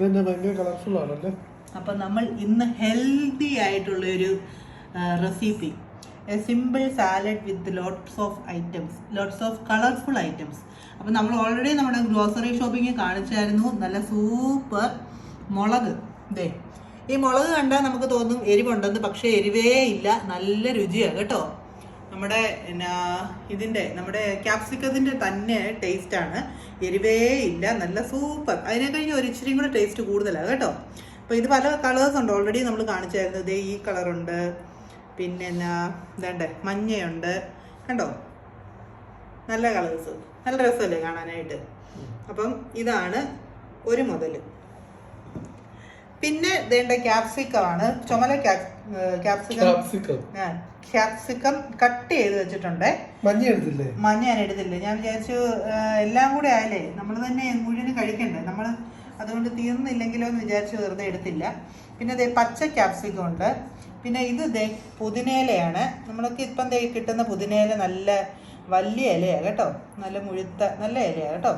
ഭയങ്കര കളർഫുൾ ആണല്ലേ? അപ്പം നമ്മൾ ഇന്ന് ഹെൽത്തി ആയിട്ടുള്ള ഒരു recipe a simple salad with lots of items lots of colourful items അപ്പം നമ്മൾ ഓൾറെഡി നമ്മുടെ ഗ്രോസറി ഷോപ്പിംഗ് കാണിച്ചായിരുന്നു. നല്ല സൂപ്പർ മുളക്. ഇതേ ഈ മുളക് കണ്ടാൽ നമുക്ക് തോന്നും എരിവുണ്ടെന്ന് പക്ഷേ എരിവേ ഇല്ല. നല്ല രുചിയാണ് കേട്ടോ? നമ്മുടെ എന്നാ ഇതിന്റെ നമ്മുടെ ക്യാപ്സിക്കത്തിന്റെ തന്നെ ടേസ്റ്റാണ് എരിവേ ഇല്ല നല്ല സൂപ്പർ അതിനെ കഴിഞ്ഞ് ഒരു ഇച്ചിരിയും കൂടെ ടേസ്റ്റ് കൂടുതലാണ് കേട്ടോ. അപ്പോൾ ഇത് പല കളേഴ്സ് ഉണ്ട്. ഓൾറെഡി നമ്മൾ കാണിച്ചായിരുന്നു. ദേ ഈ കളറുണ്ട് പിന്നെ എന്നാ ഇതേണ്ടേ മഞ്ഞയുണ്ട്. കണ്ടോ? നല്ല കളേഴ്സ് നല്ല രസമല്ലേ കാണാനായിട്ട്? അപ്പം ഇതാണ് ഒരു മുതൽ പിന്നെ ഇതേണ്ട ക്യാപ്സിക്കം ആണ്. ചുമല ക്യാപ്സിക്കം ക്യാപ്സിക്കം കട്ട് ചെയ്ത് വെച്ചിട്ടുണ്ട്. മഞ്ഞ എടുത്തില്ലേ? മഞ്ഞ ഞാൻ എടുത്തില്ല? ഞാൻ വിചാരിച്ചു എല്ലാം കൂടെ ആയാലേ നമ്മൾ തന്നെ മുഴുവനും കഴിക്കണ്ടേ? നമ്മൾ അതുകൊണ്ട് തീർന്നില്ലെങ്കിലോ എന്ന് വിചാരിച്ചു വെറുതെ എടുത്തില്ല. പിന്നെ ദേ പച്ച ക്യാപ്സിക്കം ഉണ്ട്. പിന്നെ ഇത് ദേ പുതിനയിലയാണ്. നമ്മളൊക്കെ ഇപ്പം ദേ കിട്ടുന്ന പുതിനയില നല്ല വലിയ ഇലയാണ് കേട്ടോ. നല്ല മുഴുത്ത നല്ല ഇലയാണ് കേട്ടോ.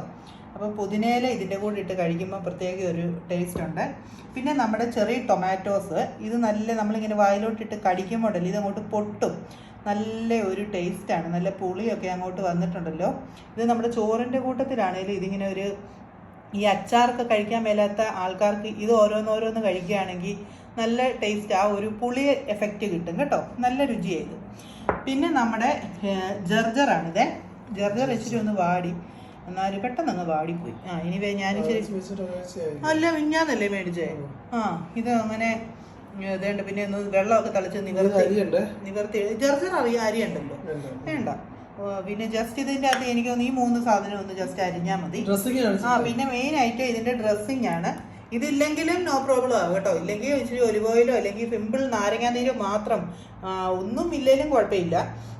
അപ്പോൾ പുതിനയില ഇതിന്റെ കൂടെ ഇട്ട് കഴിക്കുമ്പോൾ പ്രത്യേക ഒരു ടേസ്റ്റ് ഉണ്ട്. പിന്നെ നമ്മുടെ ചെറിയ ടൊമാറ്റോസ് ഇത് നല്ല നമ്മളിങ്ങനെ വായിലോട്ടിട്ട് കടിക്കുമ്പോഴല്ലോ ഇത് അങ്ങോട്ട് പൊട്ടും. നല്ല ഒരു ടേസ്റ്റാണ് നല്ല പുളിയൊക്കെ അങ്ങോട്ട് വന്നിട്ടുണ്ടല്ലോ. ഇത് നമ്മുടെ ചോറിന്റെ കൂട്ടത്തിലാണെങ്കിലും ഇതിങ്ങനെ ഒരു ഈ അച്ചാറൊക്കെ കഴിക്കാൻ മേലാത്ത ആൾക്കാർക്ക് ഇത് ഓരോന്നോരോന്ന് കഴിക്കുകയാണെങ്കിൽ നല്ല ടേസ്റ്റ് ആ ഒരു പുളി എഫക്റ്റ് കിട്ടും കേട്ടോ. നല്ല രുചിയായത് പിന്നെ നമ്മുടെ ജർജറാണിതേ ജർജർ ഇച്ചിരി ഒന്ന് വാടി. എന്നാലും പെട്ടെന്ന് അങ്ങ് വാടിപ്പോയി. ആ ഇനി ഞാൻ. അല്ല മിഞ്ഞാന്നല്ലേ മേടിച്ചേ? ആ ഇത് അങ്ങനെ ഇതേണ്ട പിന്നെ ഒന്ന് വെള്ളമൊക്കെ തളിച്ച് നിവർത്തി നിവർത്തി ജർജർ അറിയാം അരിയുണ്ടല്ലോ വേണ്ട. പിന്നെ ജസ്റ്റ് ഇതിന്റെ അകത്ത് എനിക്ക് തോന്നുന്നു ഈ മൂന്ന് സാധനം ഒന്ന് ജസ്റ്റ് അരിഞ്ഞാൽ മതി. ആ പിന്നെ മെയിൻ ആയിട്ട് ഇതിന്റെ ഡ്രസ്സിംഗ് ആണ്. ഇതില്ലെങ്കിലും നോ പ്രോബ്ലം ആവും കേട്ടോ. ഇല്ലെങ്കിൽ ഇച്ചിരി ഒലിവ് ഓയിലോ അല്ലെങ്കിൽ സിമ്പിൾ നാരങ്ങാനീരോ മാത്രം ഒന്നും ഇല്ലെങ്കിലും കുഴപ്പമില്ല.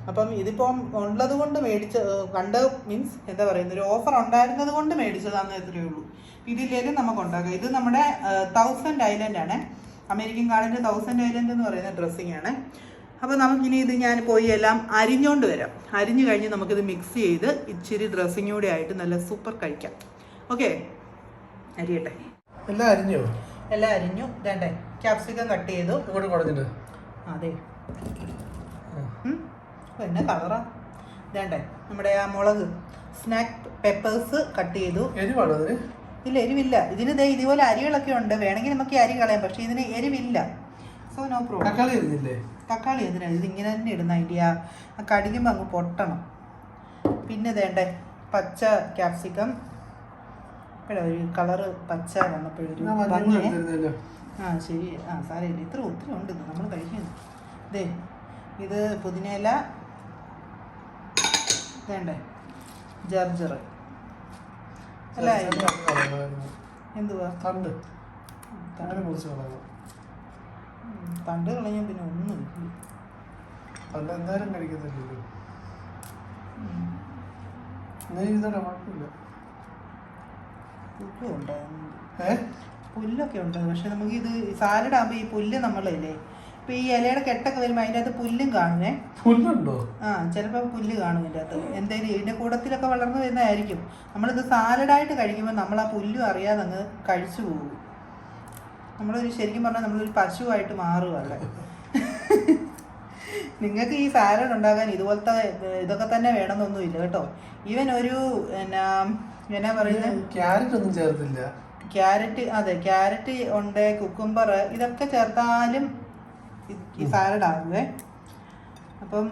അപ്പം ഇതിപ്പം ഉള്ളത് കൊണ്ട് മേടിച്ച കണ്ട് മീൻസ് എന്താ പറയുന്ന ഒരു ഓഫർ ഉണ്ടായിരുന്നത് കൊണ്ട് മേടിച്ചതാന്ന് എത്രയേ ഉള്ളൂ. ഇതില്ലെങ്കിലും നമുക്ക് ഉണ്ടാക്കാം. ഇത് നമ്മുടെ തൗസൻഡ് ഐലൻഡ് ആണ്. അമേരിക്കൻ കാർഡിന്റെ തൗസൻഡ് ഐലൻഡ് എന്ന് പറയുന്ന ഡ്രസ്സിങ് ആണ്. അപ്പോൾ നമുക്കിനി ഇത് ഞാൻ പോയി എല്ലാം അരിഞ്ഞുകൊണ്ട് വരാം. അരിഞ്ഞു കഴിഞ്ഞ് നമുക്കിത് മിക്സ് ചെയ്ത് ഇച്ചിരി ഡ്രസ്സിങ് കൂടെ ആയിട്ട് നല്ല സൂപ്പർ കഴിക്കാം. ഓക്കെ അരിയട്ടെ. എല്ലാം അരിഞ്ഞോ? എല്ലാം അരിഞ്ഞു. വേണ്ടേ ക്യാപ്സിക്കം കട്ട് ചെയ്തു. ഇങ്ങോട്ട് കുറഞ്ഞിട്ട് അതെ പിന്നെ കളറാ വേണ്ടേ നമ്മുടെ ആ മുളക്. സ്നാക്ക് പെപ്പേഴ്സ് കട്ട് ചെയ്തു. എരിവാണോ അതിന്? ഇല്ല എരിവില്ല. ഇതിന് ദേ ഇതുപോലെ അരികളൊക്കെ ഉണ്ട്. വേണമെങ്കിൽ നമുക്ക് ഈ അരി കളയാം. പക്ഷേ ഇതിന് എരിവില്ല. സോ നോ പ്രോബ്ലം തക്കാളി എരിഞ്ഞില്ലേ തക്കാളി എന്തിനാ ഇത് ഇങ്ങനെ തന്നെ ഇടുന്ന ഐഡിയ ആ കടിക്കുമ്പോൾ അങ്ങ് പൊട്ടണം. പിന്നെ വേണ്ടേ പച്ച ക്യാപ്സിക്കം ഒരു കളറ് പച്ച വന്നപ്പോഴൊരു ആ ശരി. ആ സാരമില്ല. ഇത്ര ഒത്തിരി ഉണ്ട് നമ്മൾ കഴിക്കുന്നു. ഇതേ ഇത് പുതിനയില വേണ്ടേ? ജർജർ. അല്ല ഇത് എന്തുവാ? തണ്ട്. അങ്ങനെ മുറിച്ച് തണ്ട് കളഞ്ഞാൽ പിന്നെ ഒന്നും തണ്ട് എന്തായാലും കഴിക്കത്തില്ലല്ലോ. ഇതോടെ കുഴപ്പമില്ല. പുല്ലൊക്കെ ഉണ്ട് പക്ഷെ നമുക്ക് ഇത് സാലഡ് ആകുമ്പോൾ ഈ പുല്ല് നമ്മളല്ലേ? ഇപ്പൊ ഈ ഇലയുടെ കെട്ടൊക്കെ വരുമ്പോൾ അതിന്റെ അകത്ത് പുല്ലും കാണുന്നേ പുല്ലുണ്ടോ? ആ ചിലപ്പോൾ പുല്ല് കാണും ഇതിന്റെ അകത്ത്. എന്തായാലും ഇതിന്റെ കൂടത്തിലൊക്കെ വളർന്നു വരുന്നതായിരിക്കും. നമ്മളിത് സാലഡായിട്ട് കഴിക്കുമ്പോൾ നമ്മൾ ആ പുല്ലും അറിയാതെ അങ്ങ് കഴിച്ചു പോകും. നമ്മളൊരു ശരിക്കും പറഞ്ഞാൽ നമ്മളൊരു പശുവായിട്ട് മാറും അവിടെ. നിങ്ങൾക്ക് ഈ സാലഡ് ഉണ്ടാക്കാൻ ഇതുപോലത്തെ ഇതൊക്കെ തന്നെ വേണമെന്നൊന്നുമില്ല കേട്ടോ. ഈവൻ ഒരു എന്നാ എന്നാ പറയുന്നത് ക്യാരറ്റ് ഒന്നും ചേർത്തില്ല. ക്യാരറ്റ് അതെ ക്യാരറ്റ് ഉണ്ട് കുക്കുംബർ ഇതൊക്കെ ചേർത്താലും ഈ സാലഡ് ആകുവേ അപ്പം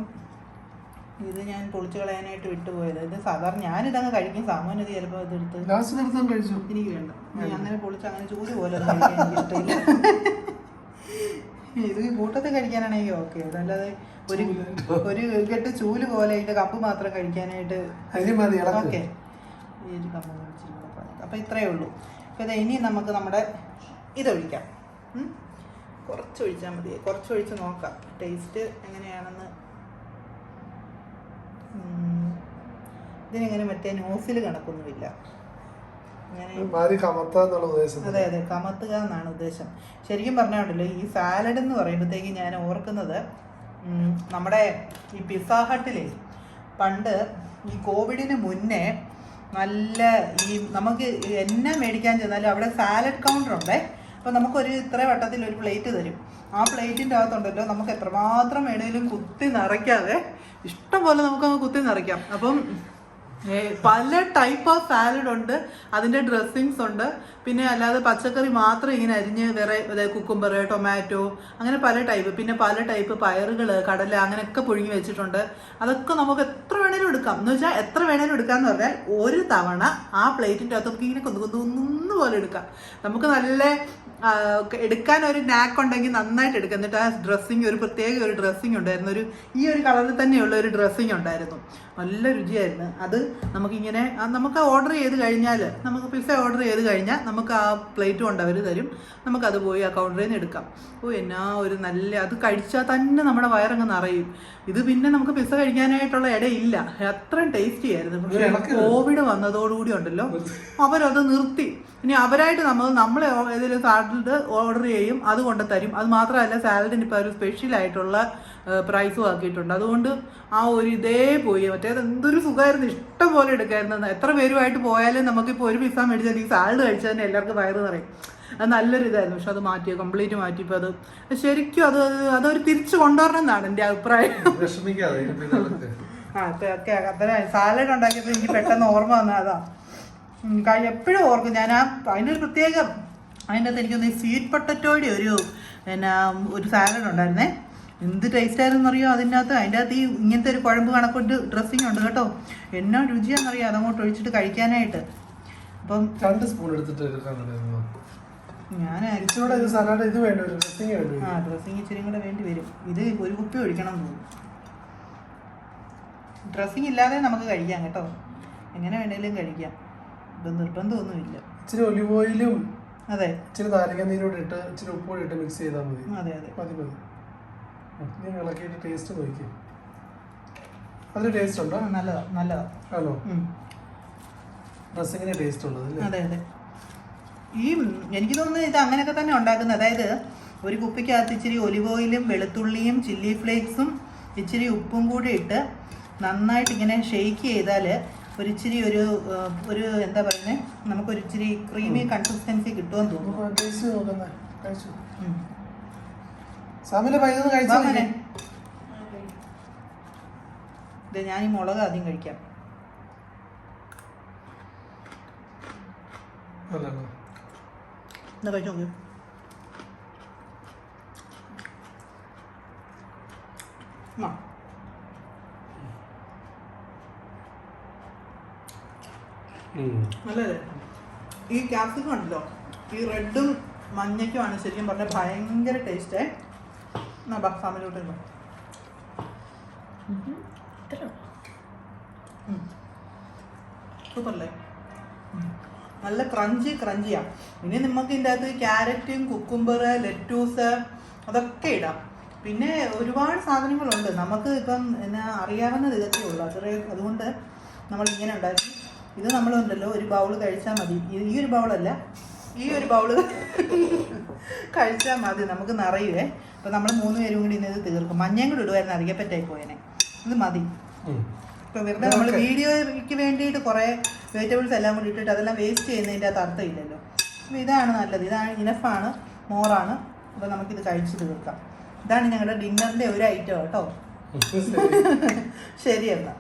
ഇത് ഞാൻ പൊളിച്ചു കളയാനായിട്ട് വിട്ടുപോയത്. ഇത് സാധാരണ ഞാൻ ഇതങ്ങ് കഴിക്കും. സാമാന്യത ചിലപ്പോൾ ഇതെടുത്ത് എനിക്ക് വേണ്ട. ഞാൻ അങ്ങനെ പൊളിച്ച് അങ്ങനെ ചൂട് പോലെ ഇഷ്ടമില്ല ഇത് ഈ കൂട്ടത്തിൽ കഴിക്കാനാണെങ്കിൽ ഓക്കെ അതല്ലാതെ ഒരു ഒരു കെട്ട് ചൂൽ പോലെ ഇതിന്റെ കപ്പ് മാത്രം കഴിക്കാനായിട്ട് ഓക്കെ ഈ ഒരു കപ്പ് അപ്പോൾ ഇത്രയേ ഉള്ളൂ. അപ്പോൾ ഇത് ഇനി നമുക്ക് നമ്മുടെ ഇതൊഴിക്കാം. ഒഴിക്കാം കുറച്ച് ഒഴിച്ചാൽ മതി. കുറച്ച് ഒഴിച്ച് നോക്കാം. ടേസ്റ്റ് എങ്ങനെയാണെന്ന്. ഇതിനെങ്ങനെ മറ്റേ നോസിൽ കണക്കൊന്നുമില്ല ഇങ്ങനെ മാറി കമത്താന്നുള്ള ഉദ്ദേശം അതെ അതെ കമത്തുക എന്നാണ് ഉദ്ദേശം. ശരിക്കും പറഞ്ഞാണ്ടല്ലോ ഈ സാലഡ് എന്ന് പറയുമ്പോഴത്തേക്ക് ഞാൻ ഓർക്കുന്നത് നമ്മുടെ ഈ പിസ്സ ഹട്ടിലെ പണ്ട് ഈ കോവിഡിന് മുന്നേ നല്ല ഈ നമുക്ക് എന്നാ മേടിക്കാൻ ചെന്നാലും അവിടെ സാലഡ് കൗണ്ടർ ഉണ്ടേ അപ്പോൾ നമുക്കൊരു ഇത്ര വട്ടത്തിൽ ഒരു പ്ലേറ്റ് തരും. ആ പ്ലേറ്റിന്റെ അകത്തുണ്ടല്ലോ നമുക്ക് എത്രമാത്രം വേണേലും കുത്തി നിറയ്ക്കാതെ ഇഷ്ടം പോലെ നമുക്ക് അങ്ങ് കുത്തി നിറയ്ക്കാം. അപ്പം പല ടൈപ്പ് ഓഫ് സാലഡ് ഉണ്ട്. അതിന്റെ ഡ്രസ്സിങ്സ് ഉണ്ട്. പിന്നെ അല്ലാതെ പച്ചക്കറി മാത്രം ഇങ്ങനെ അരിഞ്ഞ് വേറെ കുക്കുംബർ ടൊമാറ്റോ അങ്ങനെ പല ടൈപ്പ് പിന്നെ പല ടൈപ്പ് പയറുകൾ കടല അങ്ങനെയൊക്കെ പുഴുങ്ങി വെച്ചിട്ടുണ്ട്. അതൊക്കെ നമുക്ക് എത്ര വേണേലും എടുക്കാം. എന്ന് വെച്ചാൽ എത്ര വേണേലും എടുക്കാം എന്ന് പറഞ്ഞാൽ ഒരു തവണ ആ പ്ലേറ്റിന്റെ അകത്ത് നമുക്ക് ഇങ്ങനെ കൊന്നു കൊന്നു പോലെ എടുക്കാം. നമുക്ക് നല്ല എടുക്കാൻ ഒരു നാക്ക് ഉണ്ടെങ്കിൽ നന്നായിട്ട് എടുക്കുക എന്നിട്ട് ആ ഡ്രസ്സിങ് ഒരു പ്രത്യേക ഒരു ഡ്രസ്സിങ് ഉണ്ടായിരുന്നു. ഒരു ഈ ഒരു കളറിൽ തന്നെയുള്ള ഒരു ഡ്രസ്സിങ് ഉണ്ടായിരുന്നു. നല്ല രുചിയായിരുന്നു. അത് നമുക്കിങ്ങനെ നമുക്ക് ഓർഡർ ചെയ്ത് കഴിഞ്ഞാൽ നമുക്ക് പിസ ഓർഡർ ചെയ്ത് കഴിഞ്ഞാൽ നമുക്ക് ആ പ്ലേറ്റ് കൊണ്ട് അവർ തരും. നമുക്കത് പോയി ആ കൗണ്ടറിൽ നിന്ന് എടുക്കാം. ഓ എന്നാ ഒരു നല്ല അത് കഴിച്ചാൽ തന്നെ നമ്മുടെ വയറങ്ങ് നിറയും. ഇത് പിന്നെ നമുക്ക് പിസ കഴിക്കാനായിട്ടുള്ള ഇടയില്ല. അത്രയും ടേസ്റ്റി ആയിരുന്നു. പക്ഷേ കോവിഡ് വന്നതോടുകൂടി ഉണ്ടല്ലോ. അവരത് നിർത്തി. ഇനി അവരായിട്ട് നമ്മൾ നമ്മളെ ഏതെങ്കിലും സാലഡ് ഓർഡർ ചെയ്യും അത് കൊണ്ട് തരും. അത് മാത്രമല്ല സാലഡിന് ഇപ്പോൾ ഒരു സ്പെഷ്യൽ ആയിട്ടുള്ള പ്രൈസും ആക്കിയിട്ടുണ്ട്. അതുകൊണ്ട് ആ ഒരു ഇതേ പോയി. മറ്റേത് എന്തൊരു സുഖമായിരുന്നു. ഇഷ്ടം പോലെ എടുക്കായിരുന്നു. എത്ര പേരുമായിട്ട് പോയാലും നമുക്കിപ്പോൾ ഒരു പിസ്സ മേടിച്ചാൽ ഈ സാലഡ് കഴിച്ചാൽ തന്നെ എല്ലാവർക്കും വയറ് നിറയും. അത് നല്ലൊരു ഇതായിരുന്നു. പക്ഷെ അത് മാറ്റി. കംപ്ലീറ്റ് മാറ്റിയപ്പോൾ അത് ശരിക്കും അത് അതൊരു തിരിച്ചു കൊണ്ടുവരണം എന്നാണ് എന്റെ അഭിപ്രായം. ആ ഓക്കെ അത്ര സാലഡ് ഉണ്ടാക്കിയപ്പോൾ എനിക്ക് പെട്ടെന്ന് ഓർമ്മ വന്നതാ. അതാ എപ്പോഴും ഓർക്കും. ഞാൻ ആ അതിനൊരു പ്രത്യേകം അതിന്റെ അകത്ത് എനിക്കൊന്ന് സ്വീറ്റ് പൊട്ടറ്റോയുടെ ഒരു പിന്നെ ഒരു സാലഡ് ഉണ്ടായിരുന്നേ. എന്ത് ടേസ്റ്റ് ആയിരുന്നു അറിയോ അതിന്റെ അകത്ത് അതിന്റെ അകത്ത് ഈ ഇങ്ങനത്തെ ഒരു കുഴമ്പ് കണക്കൊണ്ട് ഡ്രസ്സിങ് ഉണ്ട് കേട്ടോ. എന്നാ രുചിയാണെന്നറിയോ? അതങ്ങോട്ട് ഒഴിച്ചിട്ട് കഴിക്കാനായിട്ട്. അപ്പം രണ്ട് സ്പൂൺ എടുത്തിട്ട് ഞാൻ ഇച്ചിരൂടെ ഇത് സലാഡ് ഇത് വേണ്ട ഒരു ഡ്രസ്സിങ് വേണ്ടി ആ ഡ്രസ്സിങ് ഇച്ചിരി കൂടെ വേണ്ടി വരും. ഇത് ഒരു കുപ്പി ഒഴിക്കണം തോന്നുന്നു. ഡ്രസ്സിങ് ഇല്ലാതെ നമുക്ക് കഴിക്കാം കേട്ടോ. എങ്ങനെ വേണേലും കഴിക്കാം. ഇത് നിർബന്ധമൊന്നുമില്ല. ഇച്ചിരി ഒലിവ് ഓയിലും അതെ. ഇച്ചിരി നാരങ്ങ നീരോടെ ഇട്ട് ഇച്ചിരി ഉപ്പൂടെ ഇട്ട് മിക്സ് ചെയ്താൽ മതി. അതെ അതെ. മതി. മതി ഇനി ഇളക്കിയിട്ട് ടേസ്റ്റ് നോക്കി അതിന് ടേസ്റ്റ് ഉണ്ടോ? നല്ലതാ നല്ലതാ. ആണോ. ഡ്രസ്സിങ്ങിന് ടേസ്റ്റ് ഉള്ളത് അതെ അതെ. ഈ എനിക്ക് തോന്നുന്നത് ഇത് അങ്ങനെയൊക്കെ തന്നെ ഉണ്ടാക്കുന്നത്. അതായത് ഒരു കുപ്പിക്കകത്ത് ഇച്ചിരി ഒലിവ് ഓയിലും വെളുത്തുള്ളിയും ചില്ലി ഫ്ലേക്സും ഇച്ചിരി ഉപ്പും കൂടി ഇട്ട് നന്നായിട്ട് ഇങ്ങനെ ഷെയ്ക്ക് ചെയ്താൽ ഒരു ഇച്ചിരി ഒരു ഒരു എന്താ പറയുന്നത് നമുക്കൊരിച്ചിരി ക്രീമി കൺസിസ്റ്റൻസി കിട്ടുമെന്ന് തോന്നുന്നു. ഇത് ഞാൻ ഈ മുളക് ആദ്യം കഴിക്കാം. എന്നാ കഴിച്ചു നോക്ക്. ആ നല്ലതല്ലേ ഈ ക്യാപ്സിക്കം ഉണ്ടല്ലോ ഈ റെഡും മഞ്ഞയ്ക്കുമാണ് ശരിക്കും പറഞ്ഞാൽ ഭയങ്കര ടേസ്റ്റേ എന്നാ ബാ ഫാമിലിയോട്ട് ഇരുന്നോ. ഉം. സൂപ്പറല്ലേ? ഉം. നല്ല ക്രഞ്ചി ക്രഞ്ചിയാ ഇനി നമുക്ക് ഇതിന്റെ അകത്ത് ക്യാരറ്റും കുക്കുംബർ ലെറ്റൂസ് അതൊക്കെ ഇടാം. പിന്നെ ഒരുപാട് സാധനങ്ങളുണ്ട്. നമുക്ക് ഇപ്പം എന്നാ അറിയാവുന്ന ഉള്ളു അതുകൊണ്ട് നമ്മൾ ഇങ്ങനെ ഉണ്ടാക്കി ഇത് നമ്മളുണ്ടല്ലോ ഒരു ബൗൾ കഴിച്ചാൽ മതി. ഈ- ഒരു ബൗളല്ല. ഈ ഒരു ബൗൾ കഴിച്ചാൽ മതി നമുക്ക് നിറയുവേ അപ്പം നമ്മൾ മൂന്ന് പേരും കൂടി ഇന്ന് ഇത് തീർക്കും. മഞ്ഞയും കൂടി ഇടുമായിരുന്നു അറിയപ്പറ്റായി പോയനെ. ഇത് മതി. ഇപ്പൊ വെറുതെ നമ്മൾ വീഡിയോയ്ക്ക് വേണ്ടിയിട്ട് കുറേ വെജിറ്റബിൾസ് എല്ലാം കൂടി ഇട്ടിട്ട് അതെല്ലാം വേസ്റ്റ് ചെയ്യുന്നതിന്റെ അർത്ഥം ഇല്ലല്ലോ അപ്പോൾ ഇതാണ് നല്ലത്. ഇതാണ് ഇനഫാണ് മോറാണ്. അപ്പോൾ നമുക്കിത് കഴിച്ച് തീർക്കാം. ഇതാണ് ഞങ്ങളുടെ ഡിന്നറിന്റെ ഒരു ഐറ്റം കേട്ടോ. ശരി എന്നാൽ